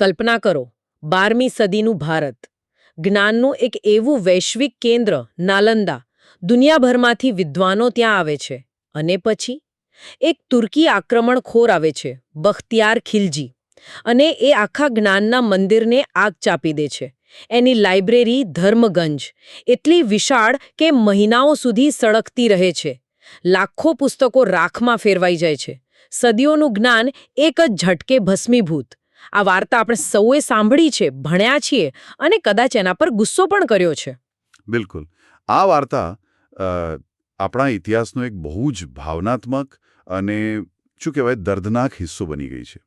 કલ્પના કરો, બારમી સદીનું ભારત. જ્ઞાનનું એક એવું વૈશ્વિક કેન્દ્ર, નાલંદા. દુનિયાભરમાંથી વિદ્વાનો ત્યાં આવે છે. અને પછી? એક તુર્કી આક્રમણખોર આવે છે, બખ્તિયાર ખિલજી. અને એ આખા જ્ઞાનના મંદિરને આગ ચાપી દે છે. એની લાઇબ્રેરી ધર્મગંજ. એટલી વિશાળ કે મહિનાઓ સુધી સળગતી રહે છે. લાખો પુસ્તકો રાખમાં ફેરવાઈ જાય છે. સદીઓનું જ્ઞાન એક જ ઝટકે ભસ્મીભૂત. આ વાર્તા આપણે સૌએ સાંભળી છે ભણ્યા છીએ અને કદાચ એના પર ગુસ્સો પણ કર્યો છે. બિલકુલ. આ વાર્તા આપણા ઇતિહાસનો એક બહુ જ ભાવનાત્મક અને શું કહેવાય દર્દનાક હિસ્સો બની ગઈ છે.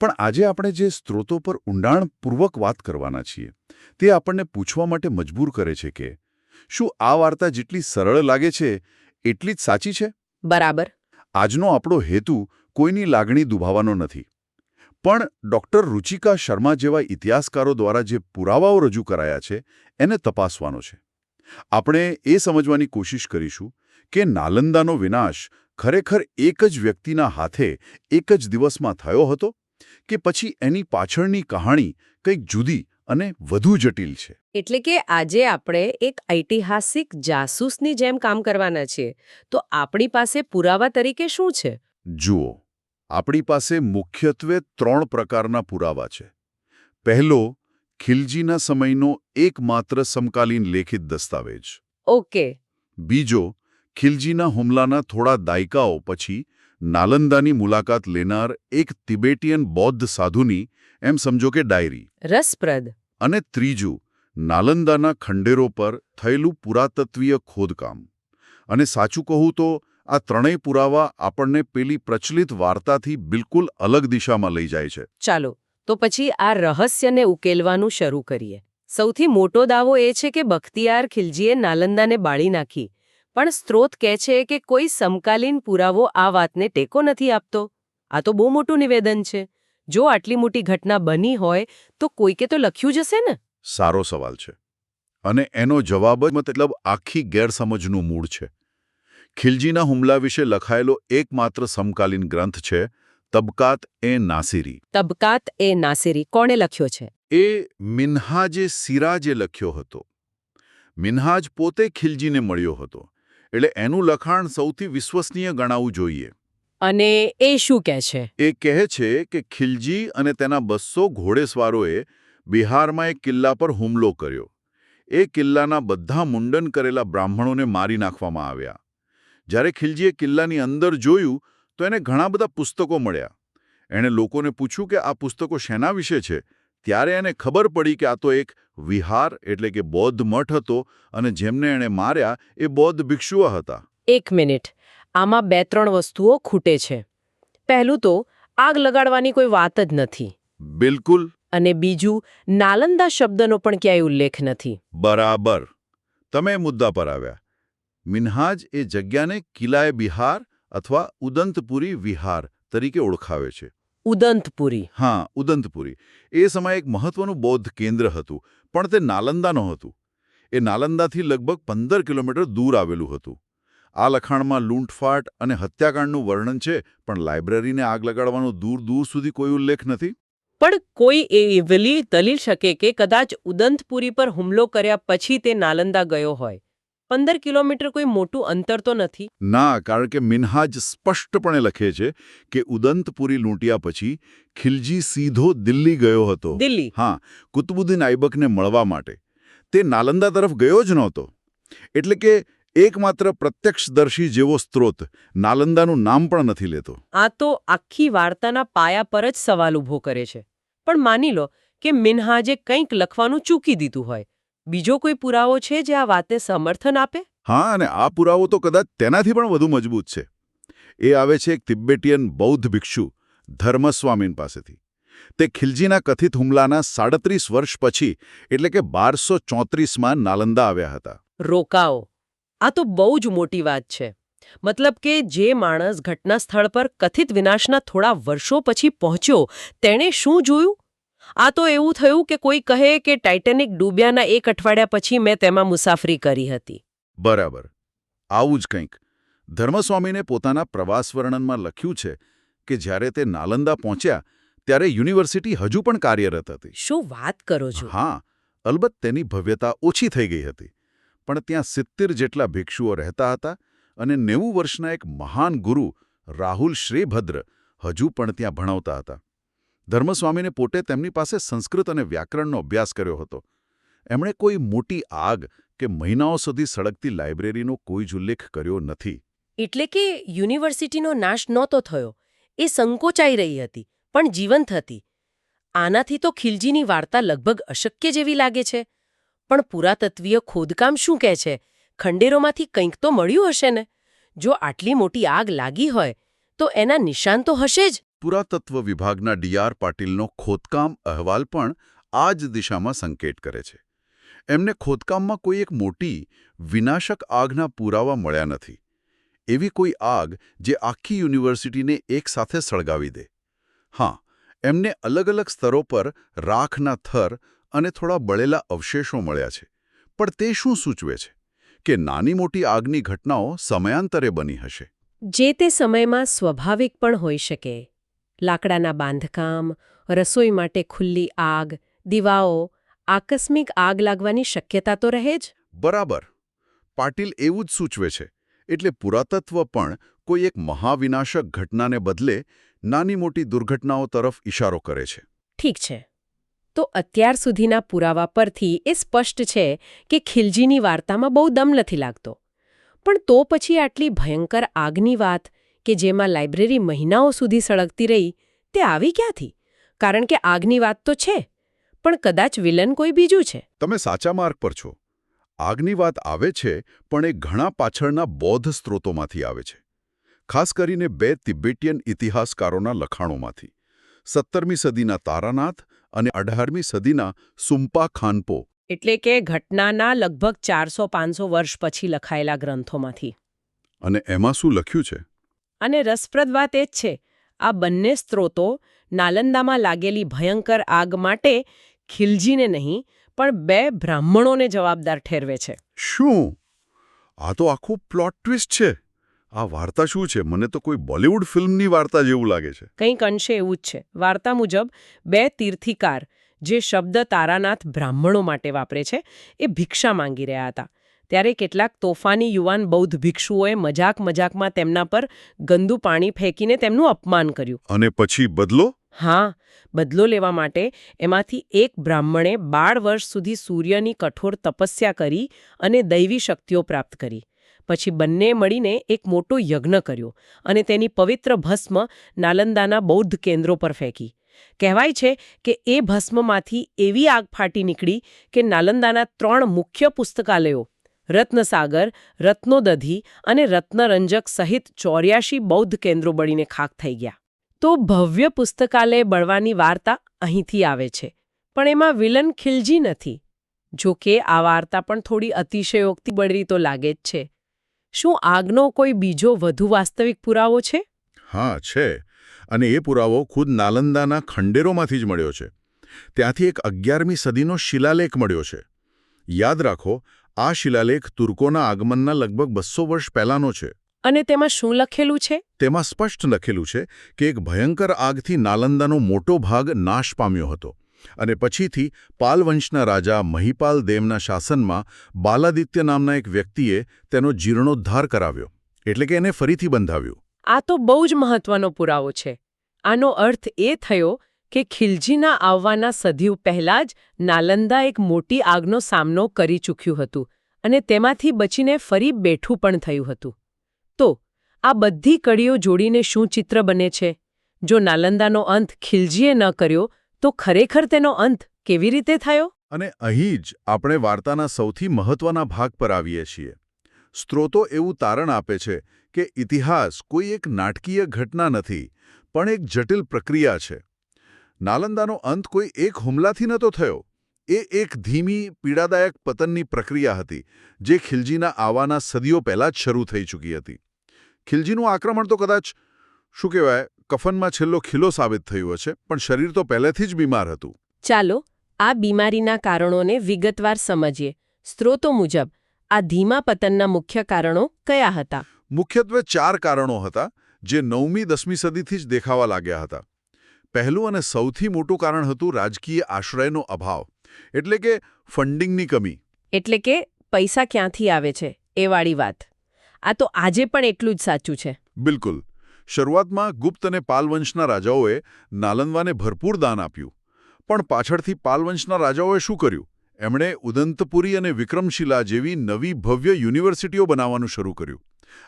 પણ આજે આપણે જે સ્ત્રોતો પર ઊંડાણપૂર્વક વાત કરવાના છીએ તે આપણને પૂછવા માટે મજબૂર કરે છે કે શું આ વાર્તા જેટલી સરળ લાગે છે એટલી જ સાચી છે? બરાબર. આજનો આપણો હેતુ કોઈની લાગણી દુભાવવાનો નથી. પણ ડૉક્ટર રુચિકા શર્મા જેવા ઇતિહાસકારો દ્વારા જે પુરાવાઓ રજૂ કરાયા છે એને તપાસવાનો છે. આપણે એ સમજવાની કોશિશ કરીશું કે નાલંદાનો વિનાશ ખરેખર એક જ વ્યક્તિના હાથે એક જ દિવસમાં થયો હતો કે પછી એની પાછળની કહાણી કંઈક જુદી અને વધુ જટિલ છે? એટલે કે આજે આપણે એક ઐતિહાસિક જાસૂસની જેમ કામ કરવાના છીએ. તો આપણી પાસે પુરાવા તરીકે શું છે? જુઓ આપણી પાસે મુખ્યત્વે ત્રણ પ્રકારના પુરાવા છે. પહેલો ખિલજીના સમયનો એકમાત્ર સમકાલીન લેખિત દસ્તાવેજ. ઓકે. બીજો ખિલજીના હુમલાના થોડા દાયકાઓ પછી નાલંદાની મુલાકાત લેનાર એક તિબેટિયન બૌદ્ધ સાધુની એમ સમજો કે ડાયરી. રસપ્રદ. અને ત્રીજું નાલંદાના ખંડેરો પર થયેલું પુરાતત્વીય ખોદકામ. અને સાચું કહું તો આ ત્રણેય પુરાવા આપણને પેલી પ્રચલિત વાર્તાથી બિલકુલ અલગ દિશામાં લઈ જાય છે. ચાલો તો પછી આ રહસ્યને ઉકેલવાનું શરૂ કરીએ. સૌથી મોટો દાવો એ છે કે બખ્તિયાર ખિલજીએ નાલંદાને બાળી નાખી. પણ સ્ત્રોત કહે છે કે કોઈ સમકાલીન પુરાવો આ વાતને ટેકો નથી આપતો. આ તો બહુ મોટું નિવેદન છે. જો આટલી મોટી ઘટના બની હોય તો કોઈકે તો લખ્યું જ હશે ને? સારો સવાલ છે. અને એનો જવાબ જ મતલબ આખી ગેરસમજનું મૂળ છે. ખિલજીના હુમલા વિશે લખાયેલો એકમાત્ર સમકાલીન ગ્રંથ છે તબકાત એ નાસિરી. તબકાત એ નાસિરી. કોણે લખ્યો છે? એ મિન્હાજે સિરાજે લખ્યો હતો. મિન્હાજ પોતે ખિલજીને મળ્યો હતો. એટલે એનું લખાણ સૌથી વિશ્વસનીય ગણાવવું જોઈએ. અને એ શું કહે છે? એ કહે છે કે ખિલજી અને તેના બસો ઘોડેસવારોએ બિહારમાં એક કિલ્લા પર હુમલો કર્યો. એ કિલ્લાના બધા મુંડન કરેલા બ્રાહ્મણોને મારી નાખવામાં આવ્યા. જ્યારે ખિલજીએ કિલ્લાની અંદર જોયું તો એને ઘણા બધા પુસ્તકો મળ્યા. એણે લોકોને પૂછ્યું કે આ પુસ્તકો શેના વિશે છે? ત્યારે એને ખબર પડી કે આ તો એક વિહાર એટલે કે બૌદ્ધ મઠ હતો અને જેમને એણે માર્યા એ બૌદ્ધ ભિક્ષુઓ હતા. એક મિનિટ. આમાં બે ત્રણ વસ્તુઓ ખૂટે છે. પહેલું તો આગ લગાડવાની કોઈ વાત જ નથી. બિલકુલ. અને બીજું નાલંદા શબ્દનો પણ ક્યાંય ઉલ્લેખ નથી. બરાબર. તમે મુદ્દા પર આવ્યા. મિન્હાજ એ જગ્યાને કિલ્લાએ બિહાર અથવા ઉદંતપુરી વિહાર તરીકે ઓળખાવે છે. ઉદંતપુરી. હા ઉદંતપુરી. એ સમયે એક મહત્વનું બૌદ્ધ કેન્દ્ર હતું પણ તે નાલંદા નહોતું. એ નાલંદાથી લગભગ પંદર કિલોમીટર દૂર આવેલું હતું. આ લખાણમાં લૂંટફાટ અને હત્યાકાંડનું વર્ણન છે પણ લાઇબ્રેરીને આગ લગાડવાનો દૂર દૂર સુધી કોઈ ઉલ્લેખ નથી. પણ કોઈ એવલી દલીલ શકે કે કદાચ ઉદંતપુરી પર હુમલો કર્યા પછી તે નાલંદા ગયો હોય. પંદર કિલોમીટર કોઈ મોટું અંતર તો નથી? ના કારણ કે મિન્હાજ સ્પષ્ટપણે લખે છે કે ઉદંતપુરી લૂંટ્યા પછી ખિલજી સીધો દિલ્હી ગયો હતો. દિલ્હી? હા કુતબુદ્દીન આઈબકને મળવા માટે. તે નાલંદા તરફ ગયો જ નહોતો. એટલે કે એકમાત્ર પ્રત્યક્ષદર્શી જેવો સ્ત્રોત નાલંદાનું નામ પણ નથી લેતો. આ તો આખી વાર્તાના પાયા પર જ સવાલ ઊભો કરે છે. પણ માની લો કે મિન્હાજે કંઈક લખવાનું ચૂકી દીધું હોય. બીજો કોઈ પુરાવો છે જે આ વાતને સમર્થન આપે? હા અને આ પુરાવો તો કદાચ તેનાથી પણ વધુ મજબૂત છે. એ આવે છે એક તિબ્બેટિયન બૌદ્ધ ભિક્ષુ ધર્મસ્વામીન પાસેથી. તે ખિલજીના કથિત હુમલાના સાડત્રીસ વર્ષ પછી એટલે કે બારસો ચોત્રીસમાં નાલંદા આવ્યા હતા. રોકાઓ. આ તો બહુ જ મોટી વાત છે. મતલબ કે જે માણસ ઘટના સ્થળ પર કથિત વિનાશના થોડા વર્ષો પછી પહોંચ્યો તેણે શું જોયું? આ તો એવું થયું કે કોઈ કહે કે ટાઇટેનિક ડૂબ્યાના એક અઠવાડિયા પછી મેં તેમાં મુસાફરી કરી હતી. બરાબર. આવું જ કંઈક. ધર્મસ્વામીને પોતાના પ્રવાસ વર્ણનમાં લખ્યું છે કે જ્યારે તે નાલંદા પહોંચ્યા ત્યારે યુનિવર્સિટી હજુ પણ કાર્યરત હતી. શું વાત કરો છો? હા અલબત્ત તેની ભવ્યતા ઓછી થઈ ગઈ હતી. પણ ત્યાં સિત્તેર જેટલા ભિક્ષુઓ રહેતા હતા અને નેવું વર્ષના એક મહાન ગુરુ રાહુલ શ્રીભદ્ર હજુ પણ ત્યાં ભણાવતા હતા. ધર્મસ્વામીને પોતે તેમની પાસે સંસ્કૃત અને વ્યાકરણનો અભ્યાસ કર્યો હતો. એમણે કોઈ મોટી આગ કે મહિનાઓ સુધી સળગતી લાઇબ્રેરીનો કોઈ જ ઉલ્લેખ કર્યો નથી. એટલે કે યુનિવર્સિટીનો નાશ નહોતો થયો. એ સંકોચાઈ રહી હતી, પણ જીવંત હતી. આનાથી તો ખિલજીની વાર્તા લગભગ અશક્ય જેવી લાગે છે. પણ પુરાતત્વીય ખોદકામ શું કહે છે? ખંડેરોમાંથી કંઈક તો મળ્યું હશે ને? જો આટલી મોટી આગ લાગી હોય, તો એના નિશાન તો હશે જ. પુરાતત્વ વિભાગના ડીઆર પાટીલનો ખોદકામ અહેવાલ પણ આ જ દિશામાં સંકેત કરે છે. એમને ખોદકામમાં કોઈ એક મોટી, વિનાશક આગના પુરાવા મળ્યા નથી. એવી કોઈ આગ જે આખી યુનિવર્સિટીને એકસાથે સળગાવી દે. હા, એમને અલગ અલગ સ્તરો પર રાખના થર અને થોડા બળેલા અવશેષો મળ્યા છે, પણ તે શું સૂચવે છે? કે નાની મોટી આગની ઘટનાઓ સમયાંતરે બની હશે? જે તે સમયમાં સ્વાભાવિક પણ હોઈ શકે. લાકડાના બાંધકામ રસોઈ માટે ખુલ્લી આગ દીવાઓ આકસ્મિક આગ લાગવાની શક્યતા તો રહે જ? બરાબર. પાટીલ એવું જ સૂચવે છે. એટલે પુરાતત્વ પણ કોઈ એક મહાવિનાશક ઘટનાને બદલે નાની મોટી દુર્ઘટનાઓ તરફ ઇશારો કરે છે. ઠીક છે. તો અત્યાર સુધીના પુરાવા પરથી એ સ્પષ્ટ છે કે ખિલજીની વાર્તામાં બહુ દમ નથી લાગતો. પણ તો પછી આટલી ભયંકર આગની વાત કે જેમાં લાઇબ્રેરી મહિનાઓ સુધી સળગતી રહી તે આવી ક્યાંથી? કારણ કે આગની વાત તો છે પણ કદાચ વિલન કોઈ બીજું છે. તમે સાચા માર્ગ પર છો. આગની વાત આવે છે પણ એ ઘણા પાછળના બૌદ્ધ સ્ત્રોતોમાંથી આવે છે. ખાસ કરીને બે તિબેટિયન ઇતિહાસકારોના લખાણોમાંથી. સત્તરમી સદીના તારાનાથ અને અઢારમી સદીના સુમ્પા ખાનપો. એટલે કે ઘટનાના લગભગ ચારસો પાંચસો વર્ષ પછી લખાયેલા ગ્રંથોમાંથી. અને એમાં શું લખ્યું છે? અને રસપ્રદ વાત એ જ છે આ બંને સ્ત્રોતો નાલંદામાં લાગેલી ભયંકર આગ માટે ખિલજીને નહીં પણ બે બ્રાહ્મણોને જવાબદાર ઠેરવે છે. શું? આ તો આખું પ્લોટ ટ્વિસ્ટ છે. આ વાર્તા શું છે? મને તો કોઈ બોલિવૂડ ફિલ્મની વાર્તા જેવું લાગે છે. કંઈક અંશે એવું જ છે. વાર્તા મુજબ બે તીર્થિકાર જે શબ્દ તારાનાથ બ્રાહ્મણો માટે વાપરે છે એ ભિક્ષા માંગી રહ્યા હતા. ત્યારે કેટલાક તોફાની યુવાન બૌદ્ધ ભિક્ષુઓએ મજાક મજાકમાં તેમના પર ગંદુ પાણી ફેંકીને તેમનું અપમાન કર્યું. અને પછી બદલો? હા બદલો લેવા માટે એમાંથી એક બ્રાહ્મણે બાર વર્ષ સુધી સૂર્યની કઠોર તપસ્યા કરી અને દૈવી શક્તિઓ પ્રાપ્ત કરી. પછી બંને મળીને એક મોટો યજ્ઞ કર્યો અને તેની પવિત્ર ભસ્મ નાલંદાના બૌદ્ધ કેન્દ્રો પર ફેંકી. કહેવાય છે કે એ ભસ્મમાંથી એવી આગ ફાટી નીકળી કે નાલંદાના ત્રણ મુખ્ય પુસ્તકાલયો રત્નસાગર, રત્નોદધી અને રત્નરંજક સહિત ચોર્યાશી બૌદ્ધ કેન્દ્રો બળીને ખાક થઈ ગયા. તો ભવ્ય પુસ્તકાલય બળવાની વાર્તા અહીંથી આવે છે. પણ એમાં વિલન ખિલજી નથી. જો કે આ વાર્તા પણ થોડી અતિશયોક્તિ બળરી તો લાગે જ છે. શું આગનો કોઈ બીજો વધુ વાસ્તવિક પુરાવો છે? હા, છે. અને એ પુરાવો ખુદ નાલંદાના ખંડેરોમાંથી જ મળ્યો છે. ત્યાંથી એક અગિયારમી સદીનો શિલાલેખ મળ્યો છે. યાદ રાખો આ શિલાલેખ તુર્કોના આગમનના લગભગ બસો વર્ષ પહેલાંનો છે. અને તેમાં શું લખેલું છે? તેમાં સ્પષ્ટ લખેલું છે કે એક ભયંકર આગથી નાલંદાનો મોટો ભાગ નાશ પામ્યો હતો અને પછીથી પાલવંશના રાજા મહિપાલ દેવના શાસનમાં બાલાદિત્ય નામના એક વ્યક્તિએ તેનો જીર્ણોદ્ધાર કરાવ્યો એટલે કે એને ફરીથી બંધાવ્યું. આ તો બહુ જ મહત્વનો પુરાવો છે. આનો અર્થ એ થયો કે ખિલજીના આવવાના સદીઓ પહેલા જ નાલંદા એક મોટી આગનો સામનો કરી ચૂક્યું હતું અને તેમાંથી બચીને ફરી બેઠું પણ થયું હતું. તો, આ બધી કડીઓ જોડીને શું ચિત્ર બને છે? જો નાલંદાનો અંત ખિલજીએ ન કર્યો, તો ખરેખર તેનો અંત કેવી રીતે થયો? અને અહીં જ આપણે વાર્તાના સૌથી મહત્વના ભાગ પર આવીએ છીએ. સ્ત્રોતો એવું તારણ આપે છે કે ઇતિહાસ કોઈ એક નાટકીય ઘટના નથી, પણ એક જટિલ પ્રક્રિયા છે. નાલંદાનો અંત કોઈ એક હુમલાથી નહોતો થયો. એ એક ધીમી પીડાદાયક પતનની પ્રક્રિયા હતી જે ખિલજીના આવાના સદીઓ પહેલાં જ શરૂ થઈ ચૂકી હતી. ખિલજીનું આક્રમણ તો કદાચ શું કહેવાય કફનમાં છેલ્લો ખીલો સાબિત થયું હશે પણ શરીર તો પહેલેથી જ બીમાર હતું. ચાલો આ બીમારીના કારણોને વિગતવાર સમજીએ. સ્ત્રોતો મુજબ આ ધીમા પતનના મુખ્ય કારણો કયા હતા? મુખ્યત્વે ચાર કારણો હતા જે નવમી દસમી સદીથી જ દેખાવા લાગ્યા હતા. પહેલું અને સૌથી મોટું કારણ હતું રાજકીય આશ્રયનો અભાવ એટલે કે ફંડિંગની કમી. એટલે કે પૈસા ક્યાંથી આવે છે એ વાળી વાત. આ તો આજે પણ એટલું જ સાચું છે. બિલકુલ. શરૂઆતમાં ગુપ્ત અને પાલવંશના રાજાઓએ નાલંદવાને ભરપૂર દાન આપ્યું. પણ પાછળથી પાલવંશના રાજાઓએ શું કર્યું? એમણે ઉદંતપુરી અને વિક્રમશિલા જેવી નવી ભવ્ય યુનિવર્સિટીઓ બનાવવાનું શરૂ કર્યું.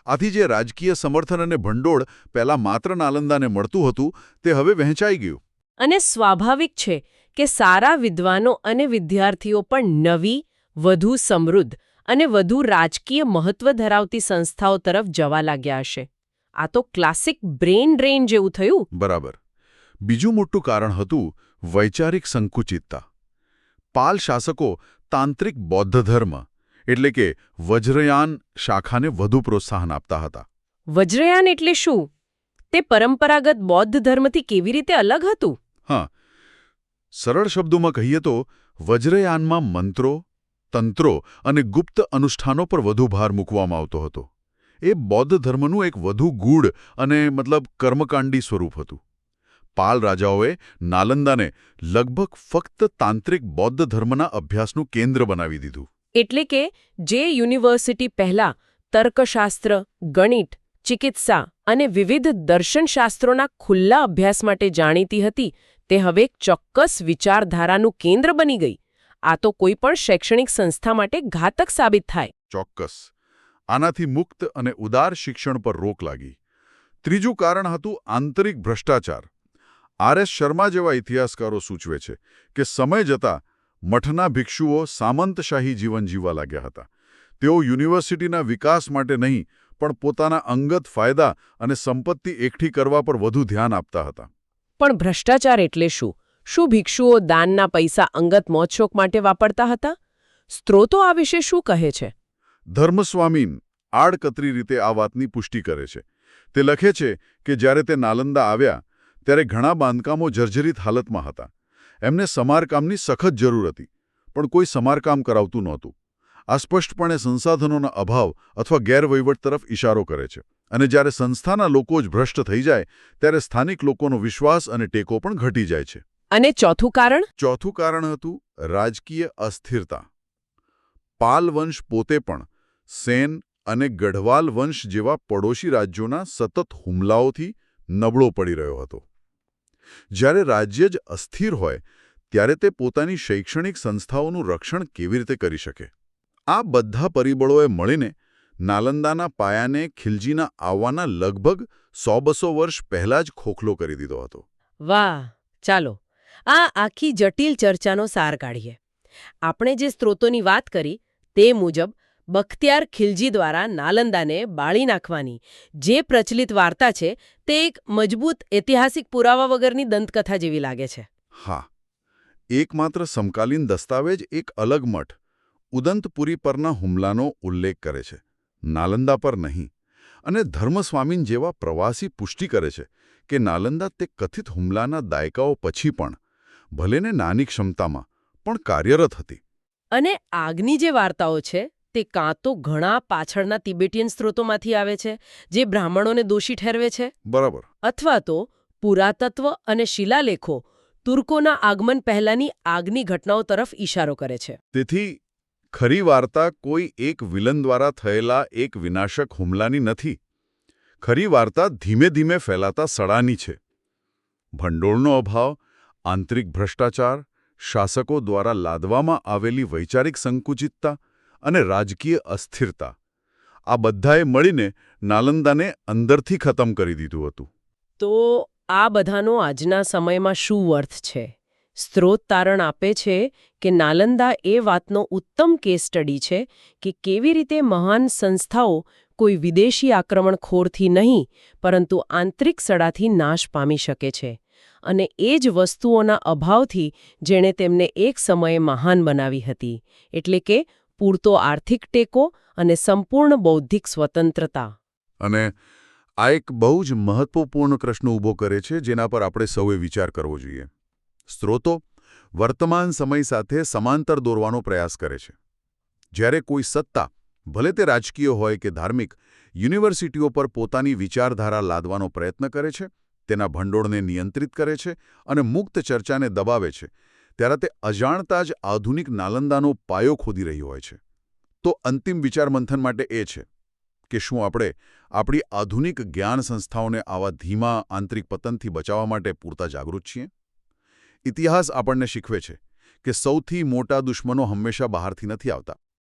આથી જે રાજકીય સમર્થન અને ભંડોળ પહેલાં માત્ર નાલંદાને મળતું હતું તે હવે વહેંચાઈ ગયું. અને સ્વાભાવિક છે કે સારા વિદ્વાનો અને વિદ્યાર્થીઓ પણ નવી વધુ સમૃદ્ધ અને વધુ રાજકીય મહત્વ ધરાવતી સંસ્થાઓ તરફ જવા લાગ્યા હશે. આ તો ક્લાસિક બ્રેઇન ડ્રેઇન જેવું થયું. બરાબર. બીજું મોટું કારણ હતું વૈચારિક સંકુચિતતા. પાલ શાસકો તાંત્રિક બૌદ્ધ ધર્મ એટલે કે વજ્રયાન શાખાને વધુ પ્રોત્સાહન આપતા હતા. વજ્રયાન એટલે શું? તે પરંપરાગત બૌદ્ધ ધર્મથી કેવી રીતે અલગ હતું? હા. સરળ શબ્દોમાં કહીએ તો વજ્રયાનમાં મંત્રો તંત્રો અને ગુપ્ત અનુષ્ઠાનો પર વધુ ભાર મૂકવામાં આવતો હતો. એ બૌદ્ધ ધર્મનું એક વધુ ગૂઢ અને મતલબ કર્મકાંડી સ્વરૂપ હતું. પાલ રાજાઓએ નાલંદાને લગભગ ફક્ત તાંત્રિક બૌદ્ધ ધર્મના અભ્યાસનું કેન્દ્ર બનાવી દીધું. એટલે કે જે યુનિવર્સિટી પહેલા તર્કશાસ્ત્ર, ગણિત, ચિકિત્સા અને વિવિધ દર્શનશાસ્ત્રોના ખુલ્લા અભ્યાસ માટે જાણીતી હતી, તે હવે ચોક્કસ વિચારધારાનું કેન્દ્ર બની ગઈ. આ તો કોઈ પણ શૈક્ષણિક સંસ્થા માટે ઘાતક સાબિત થાય. ચોક્કસ. આનાથી મુક્ત અને ઉદાર શિક્ષણ પર રોક લાગી. ત્રીજું કારણ હતું આંતરિક ભ્રષ્ટાચાર. આર એસ શર્મા જેવા ઇતિહાસકારો સૂચવે છે કે સમય જતાં મઠના ભિક્ષુઓ સામંતશાહી જીવન જીવવા લાગ્યા હતા. તેઓ યુનિવર્સિટીના વિકાસ માટે નહીં પણ પોતાના અંગત ફાયદા અને સંપત્તિ એકઠી કરવા પર વધુ ધ્યાન આપતા હતા. પણ ભ્રષ્ટાચાર એટલે શું? શું ભિક્ષુઓ દાનના પૈસા અંગત મોજશોખ માટે વાપરતા હતા? સ્ત્રોતો આ વિશે શું કહે છે? ધર્મસ્વામીન આડકતરી રીતે આ વાતની પુષ્ટિ કરે છે. તે લખે છે કે જ્યારે તે નાલંદા આવ્યા ત્યારે ઘણા બાંધકામો જર્જરિત હાલતમાં હતા. એમને સમારકામની સખત જરૂર હતી પણ કોઈ સમારકામ કરાવતું નહોતું. આ સ્પષ્ટપણે સંસાધનોના અભાવ અથવા ગેરવહીવટ તરફ ઇશારો કરે છે અને જ્યારે સંસ્થાના લોકો જ ભ્રષ્ટ થઈ જાય ત્યારે સ્થાનિક લોકોનો વિશ્વાસ અને ટેકો પણ ઘટી જાય છે. અને ચોથું કારણ? ચોથું કારણ હતું રાજકીય અસ્થિરતા. પાલ વંશ પોતે પણ સેન અને ગઢવાલ વંશ જેવા પડોશી રાજ્યોના સતત હુમલાઓથી નબળો પડી રહ્યો હતો. જ્યારે રાજ્ય જ અસ્થિર હોય, ત્યારે તે પોતાની શૈક્ષણિક સંસ્થાઓનું રક્ષણ કેવી રીતે કરી શકે? આ બધા પરિબળોએ મળીને નાલંદાના પાયાને ખિલજીના આવવાના લગભગ સો બસો વર્ષ પહેલાં જ ખોખલો કરી દીધો હતો. વાહ! ચાલો, આ આખી જટિલ ચર્ચાનો સાર કાઢીએ. આપણે જે સ્ત્રોતોની વાત કરી તે મુજબ બખ્તિયાર ખિલજી દ્વારા નાલંદાને બાળી નાખવાની. જે પ્રચલિત વાર્તા છે તે એક મજબૂત ઐતિહાસિક પુરાવા વગરની દંતકથા જેવી લાગે છે. હા. એકમાત્ર સમકાલીન દસ્તાવેજ એક અલગ મઠ ઉદંતપુરી પરના હુમલાનો ઉલ્લેખ કરે છે. નાલંદા પર નહીં. અને ધર્મસ્વામીન જેવા પ્રવાસી પુષ્ટિ કરે છે કે નાલંદા તે કથિત હુમલાના દાયકાઓ પછી પણ ભલેને નાની ક્ષમતામાં પણ કાર્યરત હતી. અને આગની જે વાર્તાઓ છે તે કાં તો ઘણા પાછળના તિબેટિયન સ્ત્રોતોમાંથી આવે છે જે બ્રાહ્મણોને દોષી ઠેરવે છે? બરાબર. અથવા તો પુરાતત્વ અને શિલાલેખો તુર્કોના આગમન પહેલાંની આગની ઘટનાઓ તરફ ઇશારો કરે છે. તેથી ખરી વાર્તા કોઈ એક વિલન દ્વારા થયેલા એક વિનાશક હુમલાની નથી. ખરી વાર્તા ધીમે ધીમે ફેલાતા સડાની છે. ભંડોળનો અભાવ આંતરિક ભ્રષ્ટાચાર શાસકો દ્વારા લાદવામાં આવેલી વૈચારિક સંકુચિતતા અને રાજકીય અસ્થિરતા. આ બધાએ મળીને નાલંદાને અંદરથી ખતમ કરી દીધું હતું. તો આ બધાનો આજના સમયમાં શું અર્થ છે? સ્ત્રોત તારણ આપે છે કે નાલંદા એ વાતનો ઉત્તમ કેસ સ્ટડી છે કે કેવી રીતે મહાન સંસ્થાઓ કોઈ વિદેશી આક્રમણખોરથી નહીં, પરંતુ આંતરિક સડાથી નાશ પામી શકે છે. અને એ જ વસ્તુઓના અભાવથી જેણે તેમને એક સમયે મહાન બનાવી હતી. એટલે કે પૂરતો આર્થિક ટેકો અને સંપૂર્ણ બૌદ્ધિક સ્વતંત્રતા. અને આ એક બહુ જ મહત્વપૂર્ણ પ્રશ્ન ઊભો કરે છે, જેના પર આપણે સૌએ વિચાર કરવો જોઈએ. સ્ત્રોતો વર્તમાન સમય સાથે સમાંતર દોરવાનો પ્રયાસ કરે છે. જ્યારે કોઈ સત્તા, ભલે તે રાજકીય હોય કે ધાર્મિક, યુનિવર્સિટીઓ પર પોતાની વિચારધારા લાદવાનો પ્રયત્ન કરે છે, તેના ભંડોળને નિયંત્રિત કરે છે અને મુક્ત ચર્ચાને દબાવે છે ત્યારે તે અજાણતા જ આધુનિક નાલંદાનો પાયો ખોદી રહ્યો હોય છે. તો અંતિમ વિચાર મંથન માટે એ છે કે શું આપણે આપણી આધુનિક જ્ઞાન સંસ્થાઓને આવા ધીમા આંતરિક પતનથી બચાવવા માટે પૂરતા જાગૃત છીએ? ઇતિહાસ આપણને શીખવે છે કે સૌથી મોટા દુશ્મનો હંમેશા બહારથી નથી આવતા.